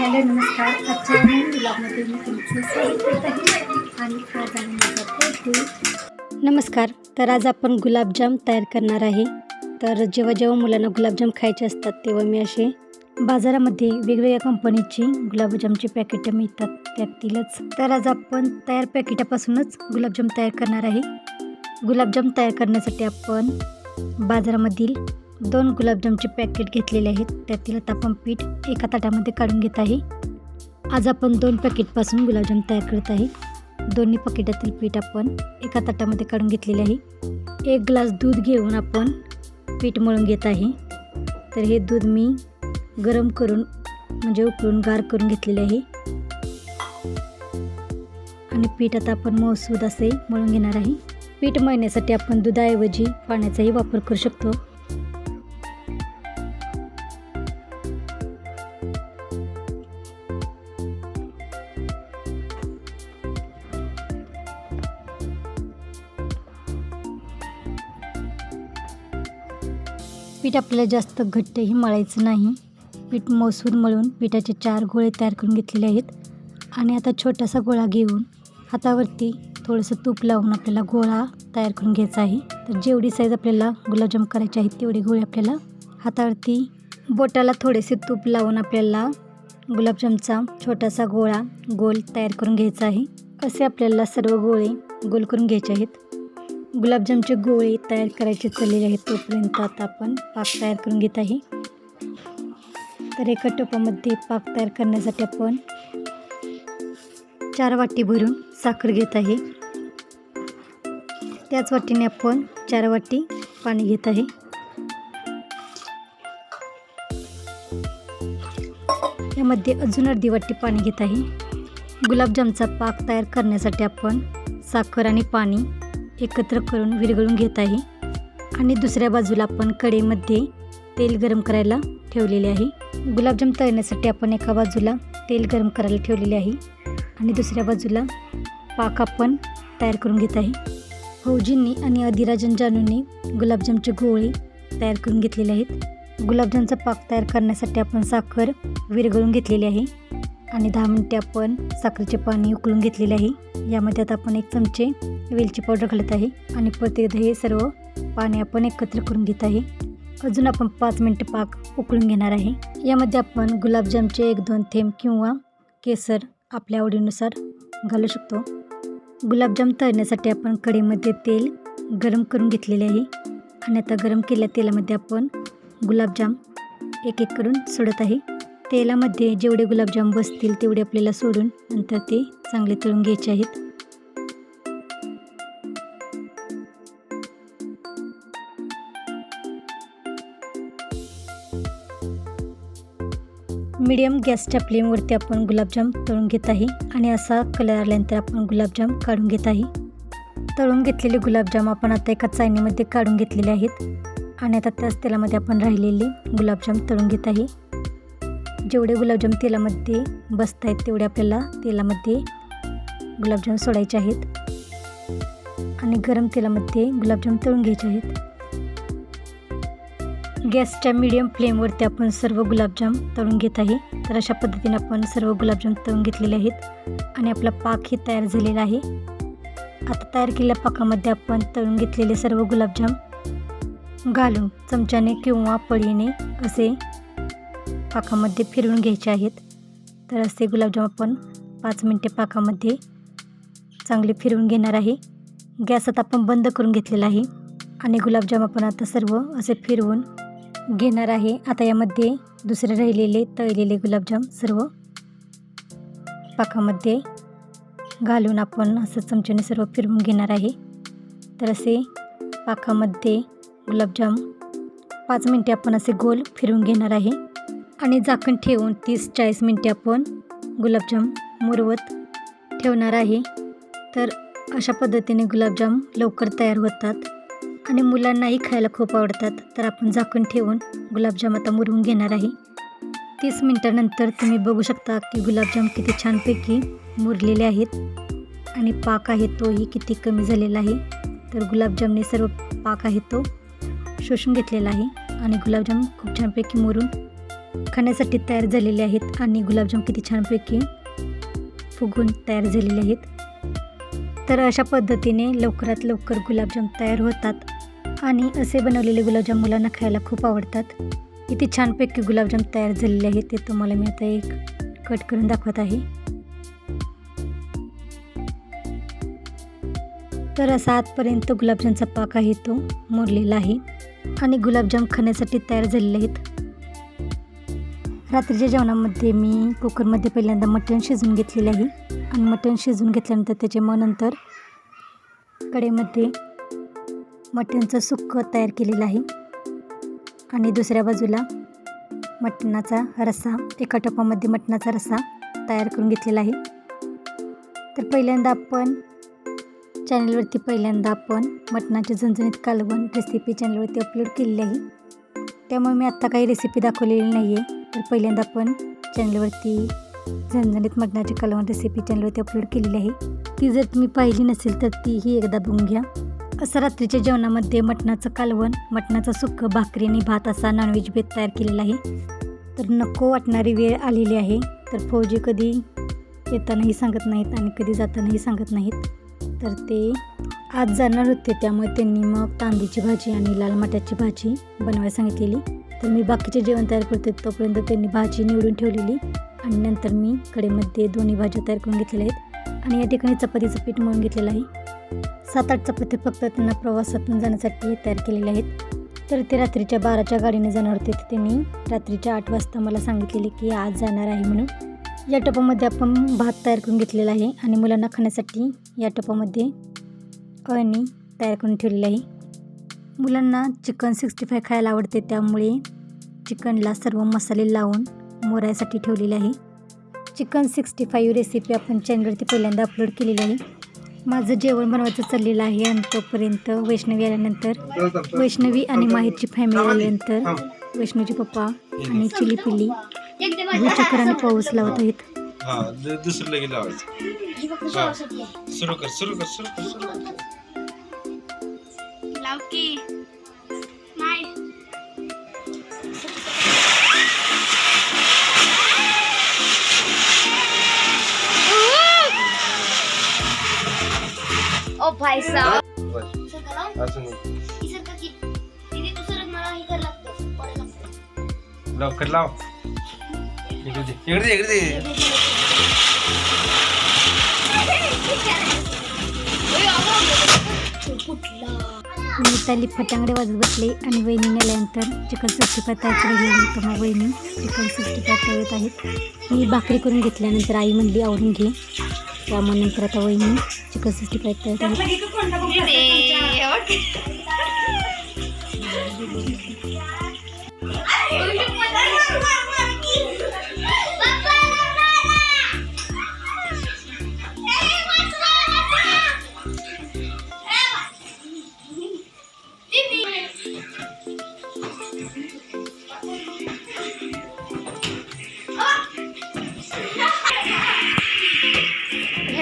Hello नमस्कार. आजच्या नवीन ब्लॉगमध्ये मी तुमचं स्वागत करत आहे आणि आज आम्ही माझा नमस्कार. तर आज आपण गुलाबजाम तयार करणार आहे. तर जेव्हा जेव्हा मुलांना गुलाबजाम खायचे असतात तेव्हा मी असे बाजारामध्ये वेगवेगळ्या कंपनीची गुलाबजामची पॅकेटं मिळतात त्यातीलच तर आज आपण तयार पॅकेटापासूनच गुलाबजाम तयार करणार आहे. गुलाबजाम तयार करण्यासाठी आपण बाजारामधील दोन गुलाबजामचे पॅकेट घेतलेले आहेत. त्यातील आता आपण पीठ एका ताटामध्ये काढून घेत आहे. आज आपण दोन पॅकेटपासून गुलाबजाम तयार करत आहे. दोन्ही पॅकेटातील पीठ आपण एका ताटामध्ये काढून घेतलेले आहे. एक ग्लास दूध घेऊन आपण पीठ मळून घेत आहे. तर हे दूध मी गरम करून म्हणजे उकळून गार करून घेतलेले आहे. आणि पीठ आता आपण मऊसूद असे मळून घेणार आहे. पीठ मळण्यासाठी आपण दुधाऐवजी पाण्याचाही वापर करू शकतो. पीठ आपल्याला जास्त घट्टही मळायचं नाही. पीठ मसूर मळून पिठाचे चार गोळे तयार करून घेतलेले आहेत. आणि आता छोटासा गोळा घेऊन हातावरती थोडंसं तूप लावून आपल्याला गोळा तयार करून घ्यायचा आहे. तर जेवढी साईज आपल्याला गुलाबजाम करायचे आहेत तेवढी गोळे आपल्याला हातावरती बोटाला थोडेसे तूप लावून आपल्याला गुलाबजामचा छोटासा गोळा गोल तयार करून घ्यायचा आहे. असे आपल्याला सर्व गोळे गोल करून घ्यायचे आहेत. गुलाबजामचे गोळे तयार करायचे चाललेले आहेत तोपर्यंत आता आपण पाक तयार करून घेत आहे. तर एका टोपामध्ये पाक तयार करण्यासाठी आपण चार वाटी भरून साखर घेत आहे. त्याच वाटीने आपण चार वाटी पाणी घेत आहे. यामध्ये अजून अर्धी वाटी पाणी घेत आहे. गुलाबजामचा पाक तयार करण्यासाठी आपण साखर आणि पाणी एकत्र करून विरघळून घेत आहे. आणि दुसऱ्या बाजूला आपण कडेमध्ये तेल गरम करायला ठेवलेले आहे. गुलाबजाम तळण्यासाठी आपण एका बाजूला तेल गरम करायला ठेवलेले आहे. आणि दुसऱ्या बाजूला पाक आपण तयार करून घेत आहे. फौजींनी आणि अधिराजन जानूंनी गुलाबजामचे गोळे तयार करून घेतलेले आहेत. गुलाबजामचा पाक तयार करण्यासाठी आपण साखर विरघळून घेतलेली आहे. आणि दहा मिनटे आपण साखरेचे पाणी उकळून घेतलेले आहे. यामध्ये आता आपण एक चमचे वेलची पावडर घालत आहे आणि प्रत्येक हे सर्व पाणी आपण एकत्र करून घेत आहे. अजून आपण पाच मिनटं पाक उकळून घेणार आहे. यामध्ये आपण गुलाबजामचे एक दोन थेंब किंवा केसर आपल्या आवडीनुसार घालू शकतो. गुलाबजाम तळण्यासाठी आपण कढईमध्ये तेल गरम करून घेतलेले आहे. आणि आता गरम केलेल्या तेलामध्ये आपण गुलाबजाम एक एक करून सोडत आहे. तेलामध्ये जेवढे गुलाबजाम बसतील तेवढे आपल्याला सोडून नंतर ते चांगले तळून घ्यायचे आहेत. मीडियम गॅसच्या फ्लेमवरती आपण गुलाबजाम तळून घेत आहे आणि असा कलर आल्यानंतर आपण गुलाबजाम काढून घेत आहे. तळून घेतलेले गुलाबजाम आपण आता एका चाळणीमध्ये काढून घेतलेले आहेत आणि आता त्याच तेलामध्ये आपण राहिलेले गुलाबजाम तळून घेत आहे. जेवढे गुलाबजाम तेलामध्ये बसत आहेत तेवढे आपल्याला तेलामध्ये गुलाबजाम सोडायचे आहेत. आणि गरम तेलामध्ये गुलाबजाम तळून घ्यायचे आहेत. गॅसच्या मीडियम फ्लेमवरती आपण सर्व गुलाबजाम तळून घेत आहे. तर अशा पद्धतीने आपण सर्व गुलाबजाम तळून घेतलेले आहेत. आणि आपला पाकही तयार झालेला आहे. आता तयार केलेल्या पाकामध्ये आपण तळून घेतलेले सर्व गुलाबजाम घालून चमच्याने किंवा पळीने असे पाकामध्ये फिरवून घ्यायचे आहेत. तर असे गुलाबजाम आपण पाच मिनटे पाकामध्ये चांगले फिरवून घेणार आहे. गॅस आता आपण बंद करून घेतलेला आहे. आणि गुलाबजाम आपण आता सर्व असे फिरवून घेणार आहे. आता यामध्ये दुसरे राहिलेले तळलेले गुलाबजाम सर्व पाकामध्ये घालून आपण असं चमच्याने सर्व फिरवून घेणार आहे. तर असे पाकामध्ये गुलाबजाम पाच मिनटे आपण असे गोल फिरवून घेणार आहे. आणि झाकण ठेवून तीस चाळीस मिनटे आपण गुलाबजाम मुरवत ठेवणार आहे. तर अशा पद्धतीने गुलाबजाम लवकर तयार होतात आणि मुलांनाही खायला खूप आवडतात. तर आपण झाकण ठेवून गुलाबजाम आता मुरवून घेणार आहे. तीस मिनटानंतर तुम्ही बघू शकता की गुलाबजाम किती छानपैकी मुरलेले आहेत आणि पाक आहे तोही किती कमी झालेला आहे. तर गुलाबजामने सर्व पाक आहे तो शोषून घेतलेला आहे आणि गुलाबजाम खूप छानपैकी मुरून खाण्यासाठी तयार झालेले आहेत आणि गुलाबजाम किती छानपैकी फुगून तयार झालेले आहेत. तर अशा पद्धतीने लवकरात लवकर गुलाबजाम तयार होतात आणि असे बनवलेले गुलाबजाम मुलांना खायला खूप आवडतात. किती छानपैकी गुलाबजाम तयार झालेले आहेत ते तुम्हाला मी आता एक कट करून दाखवत आहे. तर असा आतपर्यंत गुलाबजामचा पाक आहे तो मोरलेला आहे आणि गुलाबजाम खाण्यासाठी तयार झालेले आहेत. रात्रीच्या जेवणामध्ये मी कुकरमध्ये पहिल्यांदा मटण शिजवून घेतलेले आहे. आणि मटण शिजवून घेतल्यानंतर त्याचे मग नंतर कडेमध्ये मटणचं सुक्क तयार केलेलं आहे. आणि दुसऱ्या बाजूला मटणाचा रस्सा एका टोपामध्ये मटणाचा रस्सा तयार करून घेतलेला आहे. तर पहिल्यांदा आपण चॅनलवरती पहिल्यांदा आपण मटणाचे झणझणीत कालवण रेसिपी चॅनलवरती अपलोड केलेली आहे. त्यामुळे मी आत्ता काही रेसिपी दाखवलेली नाही आहे तर पहिल्यांदा आपण चॅनलवरती झणझणीत मटणाची कालवण रेसिपी चॅनलवरती अपलोड केलेली आहे. ती जर तुम्ही पाहिली नसेल तर तीही एकदा बघून घ्या. असं रात्रीच्या जेवणामध्ये मटणाचं कालवण मटणाचं सुक्क भाकरी आणि भात असा नॉनव्हेज बेत तयार केलेला आहे. तर नको वाटणारी वेळ आलेली आहे. तर फौजी कधी येतानाही सांगत नाहीत आणि कधी जातानाही सांगत नाहीत. तर ते आज जाणार होते त्यामुळे त्यांनी मग तांदूची भाजी आणि लाल मट्याची भाजी बनवायला सांगितलेली. तर मी बाकीचे जेवण तयार करते तोपर्यंत त्यांनी भाजी निवडून ठेवलेली. आणि नंतर मी कडेमध्ये दोन्ही भाज्या तयार करून घेतलेल्या आहेत. आणि या ठिकाणी चपातीचं पीठ मळून घेतलेलं आहे. सात आठ चपाती फक्त त्यांना प्रवासातून जाण्यासाठी तयार केलेल्या आहेत. तर ते रात्रीच्या बाराच्या गाडीने जाणार होते तर त्यांनी रात्रीच्या आठ वाजता मला सांगितलेले की आज जाणार आहे म्हणून. या टपामध्ये आपण भात तयार करून घेतलेला आहे आणि मुलांना खाण्यासाठी या टपामध्ये अळणी तयार करून ठेवलेली आहे. मुलांना चिकन सिक्स्टी फाय खायला आवडते त्यामुळे चिकनला सर्व मसाले लावून मोरायसाठी ठेवलेले आहे. चिकन सिक्स्टी फाईव्ह रेसिपी आपण चॅनलवरती पहिल्यांदा अपलोड केलेली आहे. माझं जेवण बनवायचं चाललेलं आहे आणि तोपर्यंत वैष्णवी आल्यानंतर वैष्णवी आणि माहेरची फॅमिली आल्यानंतर वैष्णवीचे पप्पा आणि चिली पिल्ली भूचक्राने पाऊस लावत आहेत. दुसरं लगेच लावायचं सुरू कर सुरू कर सुरू कर. की माय ओ भाई साहब। लवकर लाव इकडे दे इकडे दे इकडे मी ताली फटांगडे वाजत बसले आणि वहिनी नेल्यानंतर चिकन सिक्स्टी फाय तयार करून गेली तर मग वहिनी चिकन सिक्स्टी फाय तळत आहेत. मी भाकरी करून घेतल्यानंतर आई म्हणली आवडून घे. त्यामुळे नंतर आता वहिनी चिकन सिक्स्टी फाय तळत आहेत.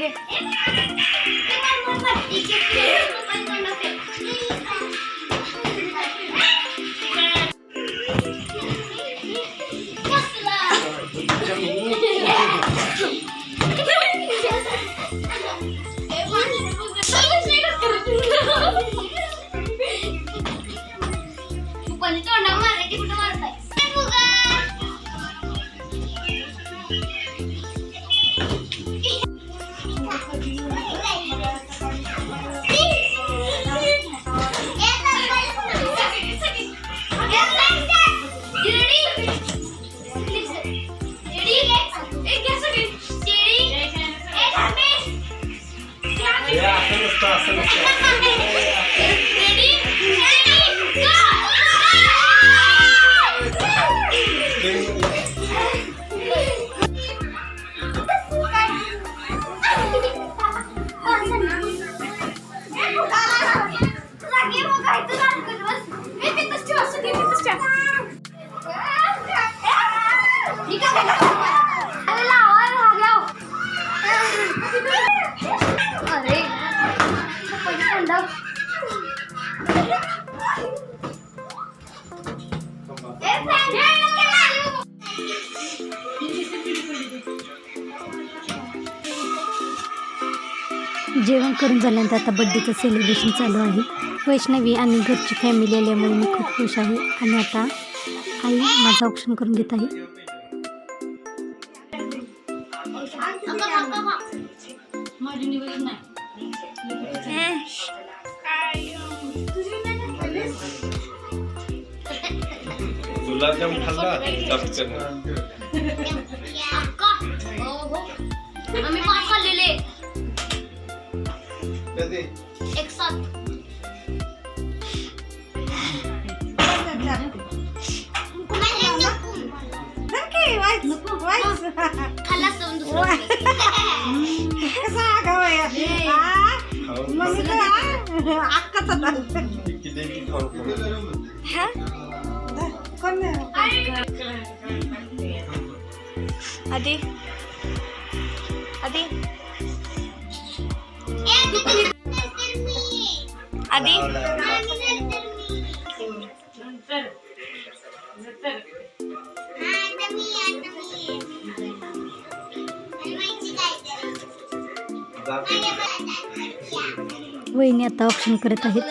Later. ます。झाल्यानंतर आता बड्डेचं सेलिब्रेशन चालू आहे वैष्णवी आणि घरची फॅमिली आल्यामुळे मी खूप खुश आहे आणि आता आई माझं ऑप्शन करून घेत आहे. गुलाबजाम खाल्ला. हो, हो. आम्ही किती खाऊन आधी आधी आधी वहिनी आता ऑप्शन करत आहेत.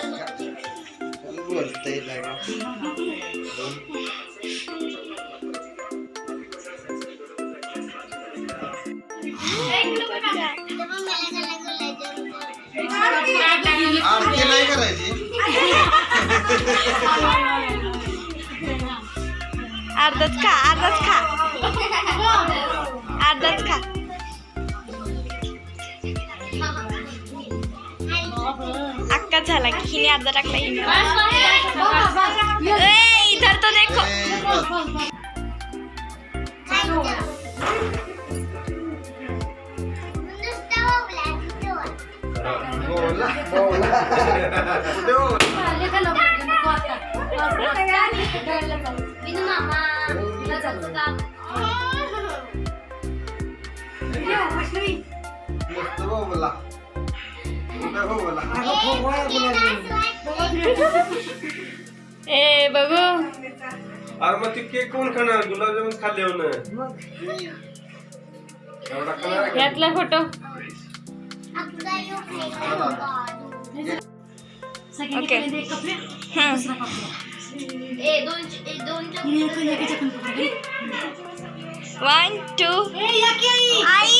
अर्धच खा अर्धच खा. झाला की हिने अर्धा टाकला हिने ए, इधर तो देखो ए, बस. बोला, बोला. विनू मामा तुला जायचं का? मस्त बोला. ए बघू. अरे मग ते केक कोण खाणार? गुलाबजामुन खाल्ले हो ना एवढा खाणार आहे का? यातला फोटो. ओके वन टू आई.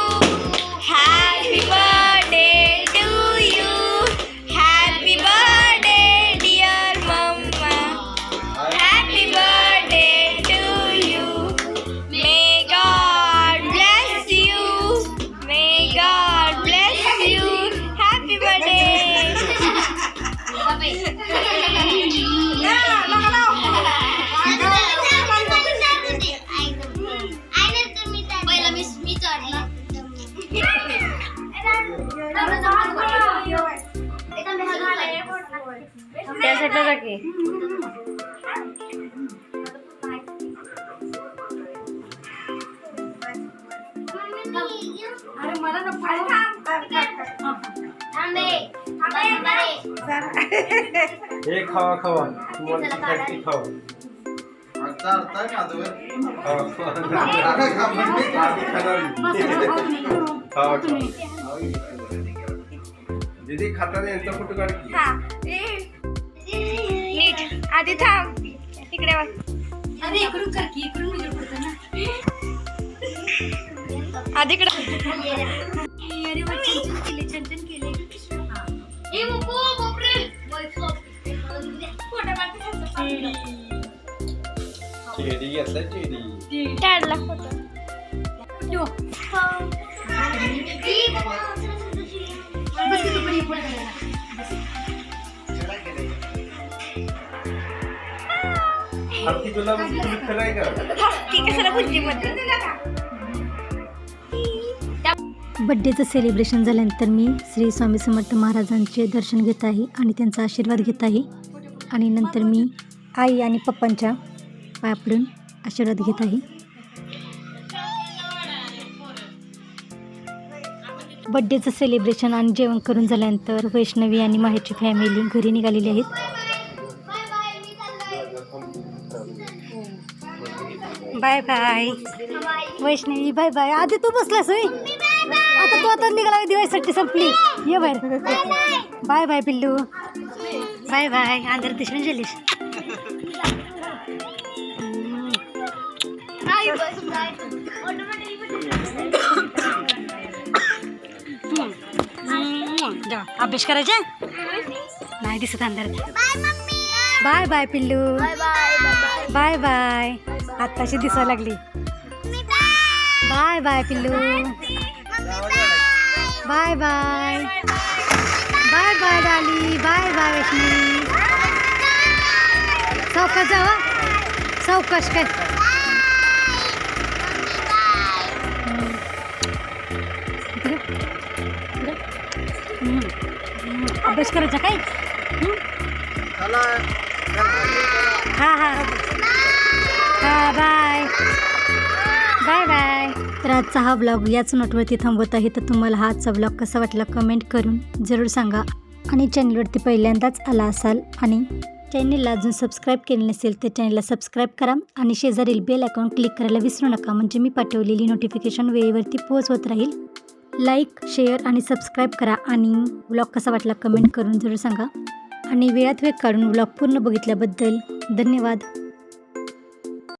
त्या साईडला हे खावा खावा तुम्हाला ती खावा खावा. खावा दीदी खाताना यांचा फ़ोटो काढ नीट आधी थांब. इकडे अरे इकडून कर की इकडून उजेड पडतो ना. आधी इकडे अरे वा, छान छान केले छान छान केले घेतला ई बाबा. बस की. हत्ती बड्डेचं सेलिब्रेशन झाल्यानंतर मी श्री स्वामी समर्थ महाराजांचे दर्शन घेत आहे आणि त्यांचा आशीर्वाद घेत आहे. आणि नंतर मी आई आणि पप्पांच्या पाया पडून आशीर्वाद घेत आहे. बड्डेचं सेलिब्रेशन आणि जेवण करून झाल्यानंतर वैष्णवी आणि माहेरची फॅमिली घरी निघालेली आहेत. बाय बाय मी चाललोय bye bye bye Vaishnavi bye bye आधी तू बसलास होय? आता तू आता निघाला दिवाळीसाठी संपली. ये बाहेर. बाय बाय पिल्लू. बाय बाय आंध्र दिसून गेलीस. जा. अभ्यास करायचा? नाही दिसत अंधार बाय मम्मी. बाय बाय पिल्लू. Bye bye bye bye bye आत्ताशी दिसायला लागली. बाय बाय पिल्लू. बाय बाय बाय बाय डाली बाय बाय वैष्णवी सावकाश जावा सावकाश काय? अभ्यास करायचा काय? हा हा. हा बाय बाय बाय तर आजचा हा ब्लॉग याच नोटवरती थांबवत आहे. तर तुम्हाला हा आजचा ब्लॉग कसा वाटला कमेंट करून जरूर सांगा. आणि चॅनलवरती पहिल्यांदाच आला असाल आणि चॅनलला अजून सबस्क्राईब केले नसेल तर चॅनलला सबस्क्राईब करा आणि शेजारील बेल अकाउंट क्लिक करायला विसरू नका. म्हणजे मी पाठवलेली नोटिफिकेशन वेळेवरती पोहोचवत राहील. लाईक शेअर आणि सबस्क्राईब करा आणि ब्लॉग कसा वाटला कमेंट करून जरूर सांगा. आणि वेळात वेळ काढून ब्लॉग पूर्ण बघितल्याबद्दल धन्यवाद.